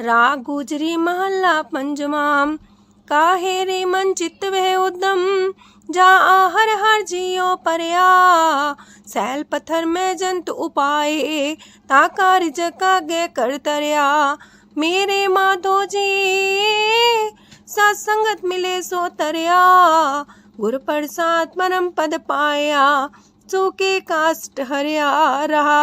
राग गुजरी महला पंजमा काहे रे मन चित वह उदम, जा आहर हर जियो परया। सैल पत्थर में जंत उपाय ताकार जका गे कर तरया। मेरे माधो जी, सत्संगत मिले सो तरया। गुर प्रसाद परम पद पाया चूके काष्ट हरिया रहा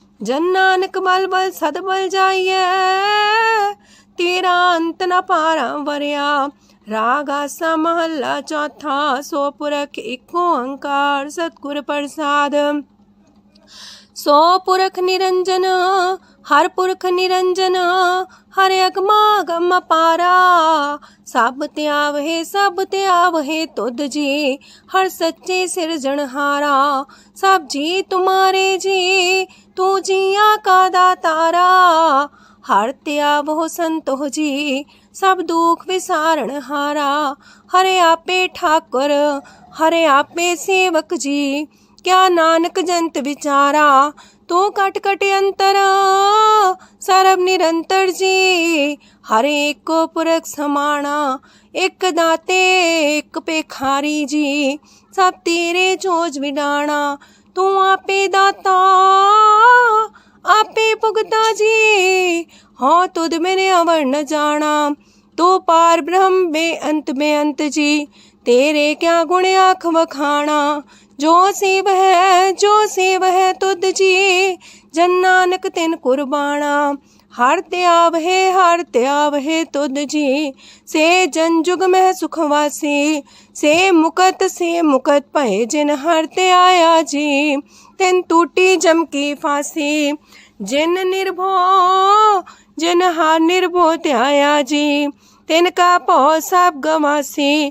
ਜਨ ਨਾਨਕ ਬਲ ਬਲ ਸਦ ਬਲ ਜਾਈਐ, ਤੇਰਾ ਅੰਤ ਨ ਪਾਰਾ ਵਰਿਆ। ਰਾਗ ਆਸਾ ਮਹੱਲਾ ਚੌਥਾ, ਸੋ ਪੁਰਖ ਏਕ ਓੰਕਾਰ ਸਤਿਗੁਰ ਪ੍ਰਸਾਦ। ਸੋ ਪੁਰਖ ਨਿਰੰਜਨ हर पुरख निरंजन, हर अगमा गम पारा। सब त्याव है सब त्याव है तुद जी, हर सच्चे सृजनहारा सब जी तुम्हारे जी, तू जिया का तारा हर त्याव हो संतो जी, सब दुख विसारण हारा। हरे आपे ठाकुर, हरे आपे सेवक जी, क्या नानक जंत विचारा। ਕਟ ਕਟ ਅੰਤਰ ਸਰਬ ਨਿਰੰਤਰ ਜੀ ਹਰੇ ਏਕੋ ਪੁਰਖ ਸਮਾਣਾ ਇੱਕ ਦਾਤੇ ਇੱਕ ਪੇਖਾਰੀ ਜੀ ਸਭ ਤੇਰੇ ਚੋਜ ਵਿਡਾਣਾ ਤੂੰ ਆਪੇ ਦਾਤਾ ਆਪੇ ਭੁਗਤਾ ਜੀ ਹਾਂ ਤੁਧ ਮੇਰੇ ਅਵਰ ਨ ਜਾਣਾ ਤੂੰ ਪਾਰ ਬ੍ਰਹਮ ਬੇਅੰਤ ਬੇਅੰਤ ਜੀ ਤੇਰੇ ਕਿਆ ਗੁਣ ਆਖ ਵਖਾਣਾ ਜੋ ਸੇਵ ਹੈ ਜੋ ਸੇਵ ਹੈ ਤੁਧ ਜੀ ਜਨ ਨਾਨਕ ਤਿਨ ਕੁਰਬਾਨਾ ਹਰ ਤਿਆਵ ਹੈ ਹਰ ਤਿਆਵ ਹੈ ਤੁਧ ਜੀ ਸੇ ਜਨ ਜੁਗ ਮਹਿ ਸੁਖ ਵਾਸੀ ਸੇ ਮੁਕਤ ਸੇ ਮੁਕਤ ਭਏ ਜਿਨ ਹਰ ਤੇ ਆਇਆ ਜੀ ਤਿਨ ਟੂਟੀ ਜਮ ਕੀ ਫਾਸੀ ਜਿਨ ਨਿਰਭੋ ਜਿਨ ਹਰ ਨਿਰਭੋ ਤੇ ਆਇਆ ਜੀ ਤਿਨ ਕਾ ਭਉ ਸਭ ਗਵਾਸੀ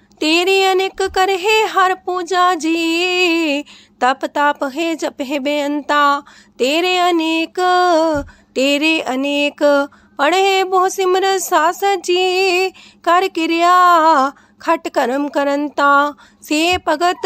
तेरे अनेक कर हे हर पूजा जी। तप ताप है जप हे बेअंता। तेरे अनेक तेरे अनेक। पढ़े बहु सिमर सास जी। कर क्रिया, खट करम करंता। से भगत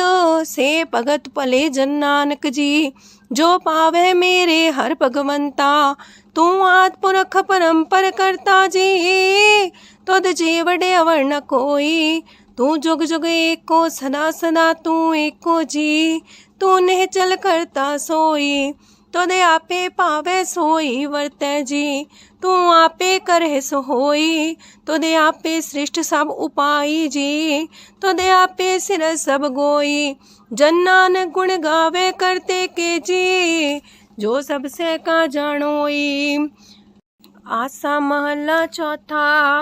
से भगत पले जन नानक जी। जो पावे मेरे हर भगवंता। तू आत्मरख परम पर करता जी। तुद तो जे अवर न कोई। ਤੂੰ ਜੁਗ ਜੁਗ ਏਕੋ ਸਦਾ ਸਦਾ ਤੂੰ ਏਕੋ ਜੀ। ਤੂੰ ਨਿਹ ਚਲ ਕਰਤਾ ਸੋਈ ਤੋਦੇ ਆਪੇ ਭਾਵੇ ਸੋਈ ਵਰਤੈ ਜੀ। ਤੂੰ ਆਪੇ ਕਰਹਿ ਸੋ ਹੋਈ ਤੋਦੇ ਆਪੇ ਸ੍ਰਿਸ਼ਟ ਸਭ ਉਪਾਈ ਜੀ। ਤੋਦੇ ਆਪੇ ਸਿਰ ਸਭ ਗੋਈ ਜਨਾਨ ਗੁਣ ਗਾਵੇ ਕਰਤੇ ਕੇ ਜੀ। ਜੋ ਸਭ ਸੇ ਕਾ ਜਾਣੋਈ, ਆਸਾ ਮਹੱਲਾ ਚੌਥਾ।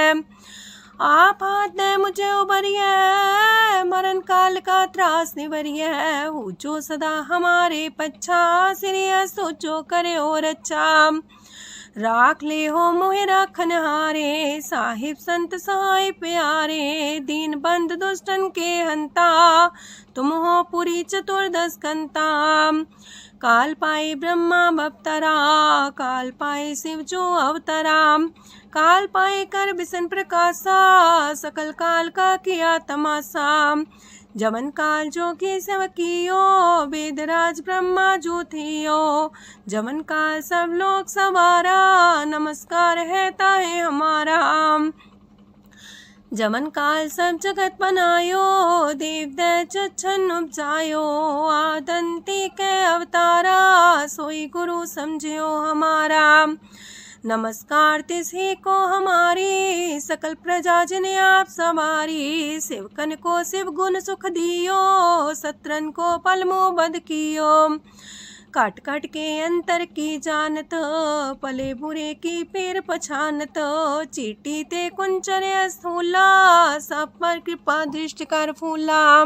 हाथ दे मुझे उबरिए मरण काल का त्रास निवरिए। हो जो सदा हमारे पच्छा, सिरिय सोचो करे और अच्छा। राख ले हो मोहे राखन हारे साहिब संत सहाय प्यारे। दीन बंद दुष्टन के हंता, तुम हो पूरी चतुर्दश कंता काल पाए ब्रह्मा बवतरा काल पाए शिव जो अवतरा। काल पाए कर बिसन प्रकाशा, सकल काल का किया तमाशा। जवन काल जो की सेवकियो वेदराज ब्रह्मा जो थियो। जवन काल सब लोग सवारा, नमस्कार है ताहे हमारा। जमन काल सब जगत बनायो देव दन उपजायो। आदंती के अवतारा, सोई गुरु समझियो हमारा। नमस्कार तिसे को हमारी, सकल प्रजा जिन्हें आप सवारी, शिवकन को शिव गुण सुख दियो, सत्रन को पलमो बद कियो। काट काट के अंतर की जानत, पले बुरे की पेर पछानत, चीटी ते कुंचर स्थूला सब पर कृपा दृष्टि कर फूला।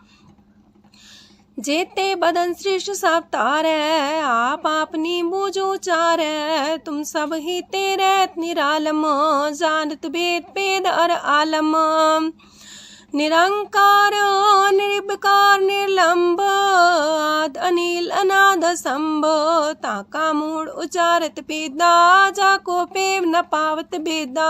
जेते बदन श्रेष्ठ सब तारे, आप अपनी बूझो चार तुम सब ही तेरे निरालम, जानत भेद पेद और आलम। निरंकार, निर्विकार, निर्लंब, आद अनिल, अनाद संभ ताका मूड उचारत पेदा जाको पेव न पावत बेदा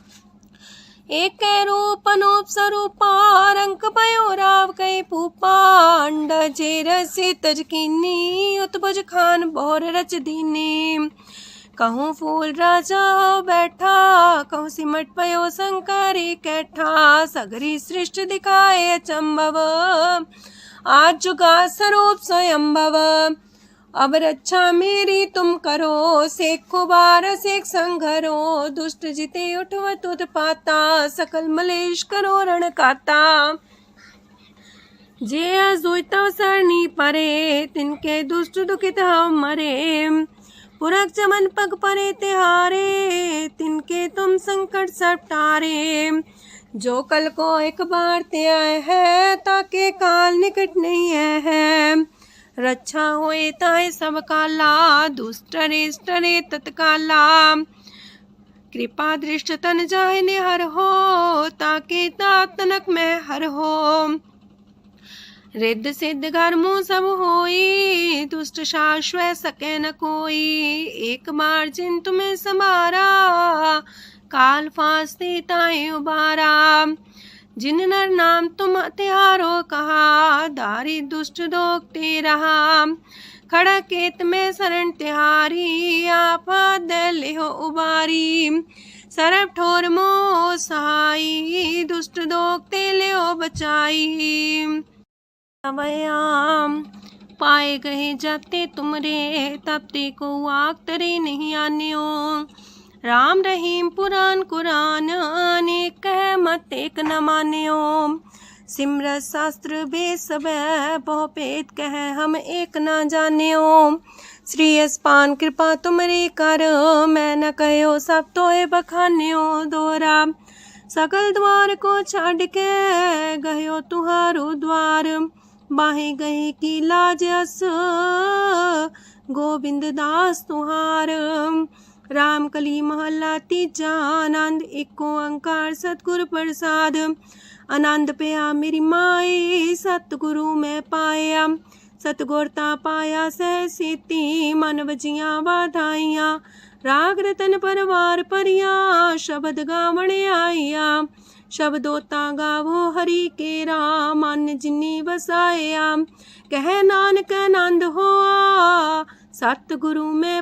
एक रूप अनूप स्वरूपा रंक पयो राव कई पूपा अंड जे रसी तजकीनी उत्भुज खान बोर रच दीनी। कहूँ फूल राजा बैठा, कहूँ सिमट पयो शंकरी कैठा, सगरी सृष्टि दिखाए चंबव। आज जुगा स्वरूप स्वयंभव। अब रक्षा मेरी तुम करो, सेख कुबार सेख संघरो। दुष्ट जिते उठव तुद पाता, सकल मलेश करो रण काता। जे अजुतव सरनी परे, तिनके दुष्ट दुखित हम मरे। पुरख चमन पग परे तिहारे तिनके तुम संकट सटारे जो कल को एक बार ते आए है, ताके काल निकट नहीं है। रक्षा होए ताए सब काला दुष्ट रेष्ट रे तत्काला। कृपा दृष्ट तन जाए ने हर हो, ताके तनक में हर हो। रिद्ध सिद्ध गर्मो सब होई, दुष्ट शाश्वत सके न कोई। एक बार जिन तुम्हें समारा काल फांसते ताए उबारा। जिन नर नाम तुम तिहारो कहा, दारी दुष्ट दोगते रहा। खड़ा केत में शरण तिहारी, आपा दल हो उबारी। सरब ठोर मो सहाई, दुष्ट दोगते ले बचाई। अवयाम पाए गए जाते तुमरे तब ते को आग तरे नहीं आने राम रहीम पुराण कुरान, अनेक कह मत एक न मान्यो। सिमरत शास्त्र बे सब बहुपेत कह हम एक न जान्यो। श्री अस्पान कृपा तुमरे कर, मैं न कहो सब तो बखान्यो। दोरा, सकल द्वार को छाड़ के गयो तुहारो द्वार। बाहे गए की लाजस गोविंद दास तुहार। राम कली महला तीजा आनंद एको अंकार सतगुरु प्रसाद आनंद पया मेरी माए सतगुरु मैं पाया सतगुरता पाया सह सीती मन वजिया वाधाइया राग रतन परवार परिया शब्द गावण आइया शब्दोता गावो हरि के राम मन जिन्नी वसाया कह नानक आनंद होआ सतगुरु मैं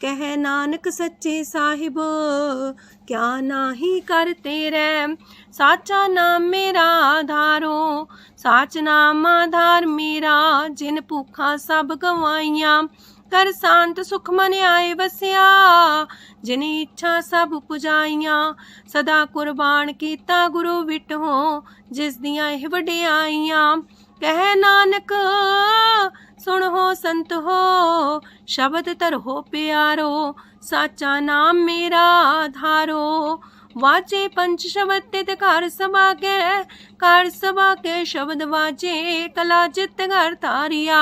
ਕਹਿ ਨਾਨਕ ਸੱਚੇ ਸਾਹਿਬ ਕਿਆ ਨਾਹੀ ਕਰ ਤੇਰੇ ਸਾਚਾ ਨਾਮ ਮੇਰਾ ਆਧਾਰੋ ਸਾਚ ਨਾਮ ਆਧਾਰ ਮੇਰਾ ਜਿਨ ਭੁੱਖਾਂ ਸਭ ਗਵਾਈਆਂ ਕਰ ਸ਼ਾਂਤ ਸੁਖ ਮਨ ਆਏ ਵਸਿਆ ਜਿਨੀ ਇੱਛਾ ਸਭ ਪੁਜਾਈਆਂ ਸਦਾ ਕੁਰਬਾਨ ਕੀਤਾ ਗੁਰੂ ਵਿਟੋ ਜਿਸ ਦੀਆਂ ਇਹ ਵਡਿਆਈਆਂ ਕਹਿ ਨਾਨਕ ਸੁਣ ਹੋ ਸੰਤ ਹੋ, ਸ਼ਬਦ ਤਰ ਹੋ ਪਿਆਰੋ, ਸਾਚਾ ਨਾਮ ਮੇਰਾ ਆਧਾਰੋ ਵਾਜੇ ਪੰਚ ਸ਼ਬਦ ਤਿਤ ਘਰ ਸਭਾ ਕੇ ਘਰ ਸਭਾ ਕੇ ਸ਼ਬਦ ਵਾਜੇ, ਕਲਾ ਜਿਤ ਘਰ ਧਾਰਿਆ।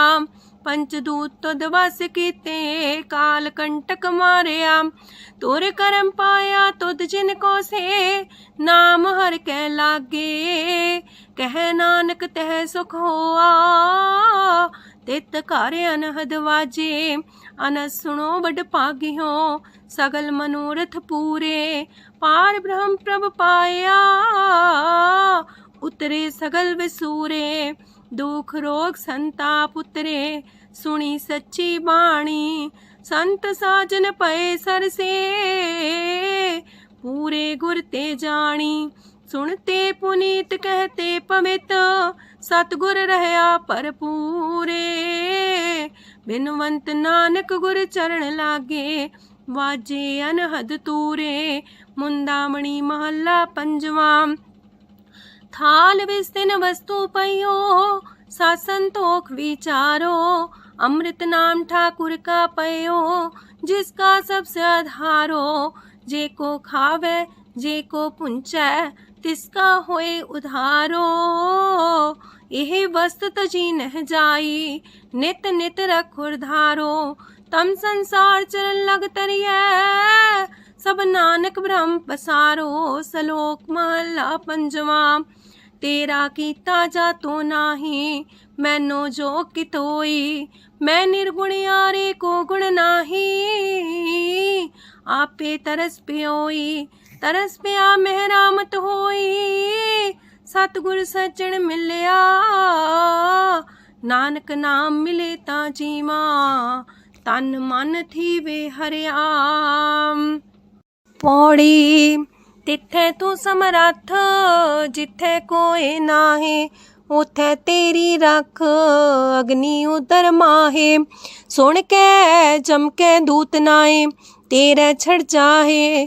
ਪੰਚ ਦੂਤ ਤੁਧ ਵਸ ਕੀਤੇ ਕਾਲ ਕੰਟਕ ਮਾਰਿਆ ਤੋਰ ਕਰਮ ਪਾਇਆ ਤੁਧ ਜਿਨ ਕੋ ਸੇ ਨਾਮ ਹਰ ਕੈ ਲਾਗੇ ਕਹਿ ਨਾਨਕ ਤਹਿ ਸੁਖ ਹੋਆ ਤਿਤ ਘਰ ਅਨਹਦ ਵਾਜੇ ਅਨਸ ਸੁਣੋ ਬੜ ਭਾਗਿਓ ਸਗਲ ਮਨੋਰਥ ਪੂਰੇ ਪਾਰ ਬ੍ਰਹਮ ਪ੍ਰਭ ਪਾਇਆ ਉਤਰੇ ਸਗਲ ਵਿਸੂਰੇ ਦੁਖ ਰੋਗ ਸੰਤਾਪ ਉਤਰੇ ਸੁਣੀ ਸੱਚੀ ਬਾਣੀ। ਸੰਤ ਸਾਜਨ ਪਏ ਸਰਸੇ, ਪੂਰੇ ਗੁਰ ਤੇ ਜਾਣੀ। ਸੁਣਤੇ ਪੁਨੀਤ ਕਹਤੇ ਪਵਿੱਤ, ਸਤਗੁਰ ਰਹਾ ਭਰਪੂਰੇ। ਬਿਨਵੰਤ ਨਾਨਕ ਗੁਰ ਚਰਨ ਲਾਗੇ, ਵਾਜੇ ਅਨਹਦ ਤੂਰੇ। ਮੁੰਦਾਮਣੀ ਮਹੱਲਾ ਪੰਜਵਾਂ थाल विस्तीर्ण वस्तु पयो सा संतोख विचारो, अमृत नाम ठाकुर का पयो जिसका सबसे आधारो, जे को खावे, जे को पुंचै, तिसका होए उधारो। यह वस्त तजी नह जाई, नित नित रखुर तम संसार चरण लग तरिय, सब नानक ब्रह्म पसारो, सलोक महला पंजवा। ਤੇਰਾ ਕੀਤਾ ਜਾ ਤੂੰ ਨਾਹੀ, ਮੈਨੂੰ ਜੋ ਕਿਤੋਈ, ਮੈਂ ਨਿਰਗੁਣ ਯਾਰੇ ਕੋ ਗੁਣ ਨਾਹੀ। ਆਪੇ ਤਰਸ ਪਿਓਈ, ਤਰਸ ਪਿਆ ਮਹਿਰਾਮਤ ਹੋਈ, ਸਤਗੁਰ ਸੱਜਣ ਮਿਲਿਆ। ਨਾਨਕ ਨਾਮ ਮਿਲੇ ਤਾਂ ਜੀਵਾ, ਤਨ ਮਨ ਥੀਵੇ ਹਰਿਆ। ਪੌੜੀ ਤਿੱਥੇ ਤੂੰ ਸਮਰੱਥ ਜਿੱਥੇ ਕੋਈ ਨਾਹੀ ਉਥੇ ਤੇਰੀ ਰੱਖ ਅਗਨੀ ਉਦਰ ਮਾਹੇ ਸੁਣ ਕੇ ਜਮ ਕੇ ਦੂਤ ਨਾਏ ਤੇਰੇ ਛੜ ਜਾਹੇ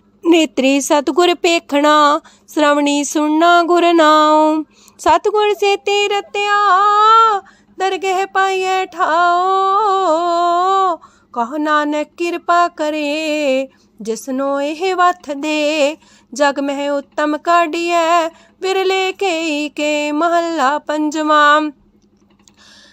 ਨੇਤਰੀ ਸਤਗੁਰ ਪੇਖਣਾ ਸ੍ਰਵਣੀ ਸੁਣਨਾ ਗੁਰ ਨਾਉ। ਸਤਗੁਰ ਸੇ ਰਤਿਆ ਦਰਗਹਿ ਪਾਈਐ ਠਾਓ ਕਹ ਨਾਨਕ ਕਿਰਪਾ ਕਰੇ, ਜਿਸਨੋ ਇਹ ਵਥ ਦੇ। ਜਗ ਮਹਿ ਉਤਮ ਕਾਢੀਐ, ਵਿਰਲੇ ਕੇ ਕੇ ਮਹੱਲਾ ਪੰਜਵਾਂ।